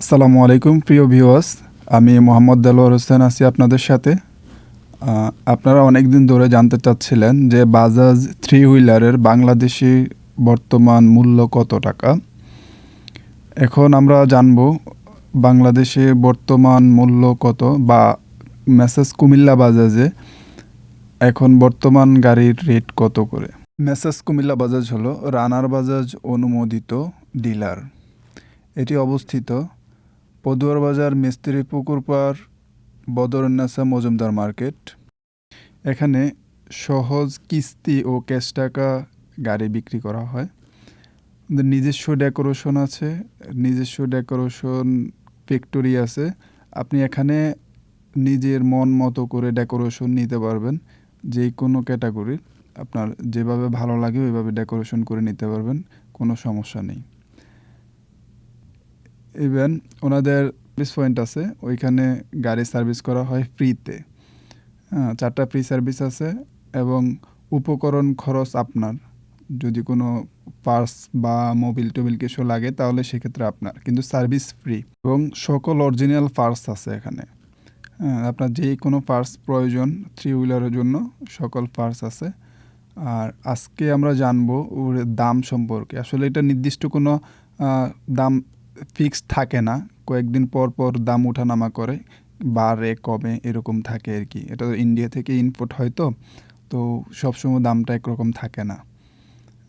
আসসালামু আলাইকুম, প্রিয় ভিউয়ার্স। আমি মোহাম্মদ দেলোয়ার হোসেন আছি আপনাদের সাথে। আপনারা অনেক দিন ধরে জানতে চাচ্ছিলেন যে বাজাজ থ্রি হুইলারের বাংলাদেশি বর্তমান মূল্য কত টাকা? এখন আমরা জানব বাংলাদেশে বর্তমান মূল্য কত বা মেসেজ কুমিল্লা বাজাজে এখন বর্তমান গাড়ির রেট কত করে? মেসেজ কুমিল্লা বাজাজ হলো রানার বাজাজ অনুমোদিত ডিলার। এটি অবস্থিত পদুয়ার বাজার, মিস্ত্রি পুকুর পাড় বদরুন্নাসা মজুমদার মার্কেট। এখানে সহজ কিস্তি ও ক্যাশ টাকা গাড়ি বিক্রি করা হয়। নিজস্ব ডেকোরেশন আছে, নিজস্ব ডেকোরেশন ফ্যাক্টরি আছে। আপনি এখানে নিজের মন মতো করে ডেকোরেশন নিতে পারবেন যে কোনো ক্যাটাগরির। আপনার যেভাবে ভালো লাগে ওইভাবে ডেকোরেশন করে নিতে পারবেন, কোনো সমস্যা নেই। ইভেন ওনাদের সার্ভিস পয়েন্ট আছে, ওইখানে গাড়ি সার্ভিস করা হয় ফ্রিতে হ্যাঁ চারটা ফ্রি সার্ভিস আছে এবং উপকরণ খরচ আপনার। যদি কোনো পার্স বা মোবিল টোবিল কিছু লাগে, তাহলে সেক্ষেত্রে আপনার। কিন্তু সার্ভিস ফ্রি এবং সকল অরিজিনাল পার্স আছে এখানে। আপনার যেই কোনো পার্স প্রয়োজন থ্রি হুইলারের জন্য, সকল পার্স আছে। আর আজকে আমরা জানব ওর দাম সম্পর্কে। আসলে এটা নির্দিষ্ট কোনো দাম ফিক্স থাকে না। কয়েকদিন পর পর দাম ওঠানামা করে বাড়ে কমে এরকম থাকে আর কি। এটা ইন্ডিয়া থেকে ইনপুট হয় তো তো সবসময় দামটা একরকম থাকে না।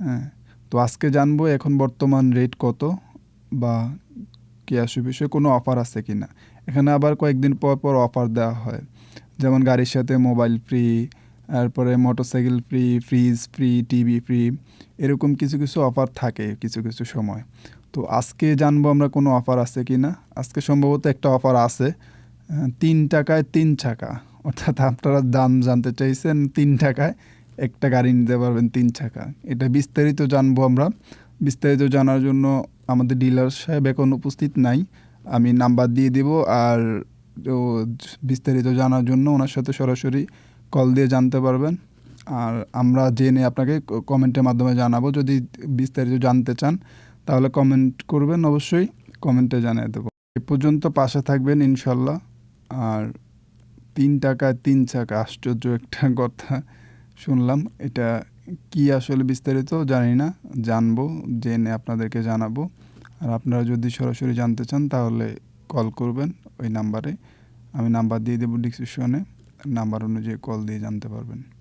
হ্যাঁ তো আজকে জানব এখন বর্তমান রেট কত বা কি আসে বিষয়ে কোনো অফার আছে কি না। এখানে আবার কয়েকদিন পর পর অফার দেওয়া হয়। যেমন গাড়ির সাথে মোবাইল ফ্রি তারপরে motorcycle free fridge free TV free এরকম কিছু কিছু অফার থাকে কিছু কিছু সময়। তো আজকে জানব আমরা কোনো অফার আছে কি না। আজকে সম্ভবত একটা অফার আছে তিন টাকায় তিন চাকা। অর্থাৎ আপনারা দাম জানতে চাইছেন, তিন টাকায় একটা গাড়ি নিতে পারবেন তিন চাকা। এটা বিস্তারিত জানব আমরা। বিস্তারিত জানার জন্য আমাদের ডিলার সাহেব এখন উপস্থিত নাই। আমি নাম্বার দিয়ে দিব আর বিস্তারিত জানার জন্য ওনার সাথে সরাসরি কল দিয়ে জানতে পারবেন। আর আমরা জেনে আপনাকে কমেন্টের মাধ্যমে জানাব। যদি বিস্তারিত জানতে চান তাহলে কমেন্ট করবেন অবশ্যই কমেন্টে জানিয়ে দেবো। এ পর্যন্ত পাশে থাকবেন ইনশাল্লাহ। আর তিন টাকায় তিন চাকা, আশ্চর্য একটা কথা শুনলাম। এটা কি আসলে বিস্তারিত জানি না, জানব, জেনে আপনাদেরকে জানাব। আর আপনারা যদি সরাসরি জানতে চান, তাহলে কল করবেন ওই নাম্বারে আমি নাম্বার দিয়ে দেবো ডিসক্রিপশনে নাম্বার অনুযায়ী কল দিয়ে জানতে পারবেন।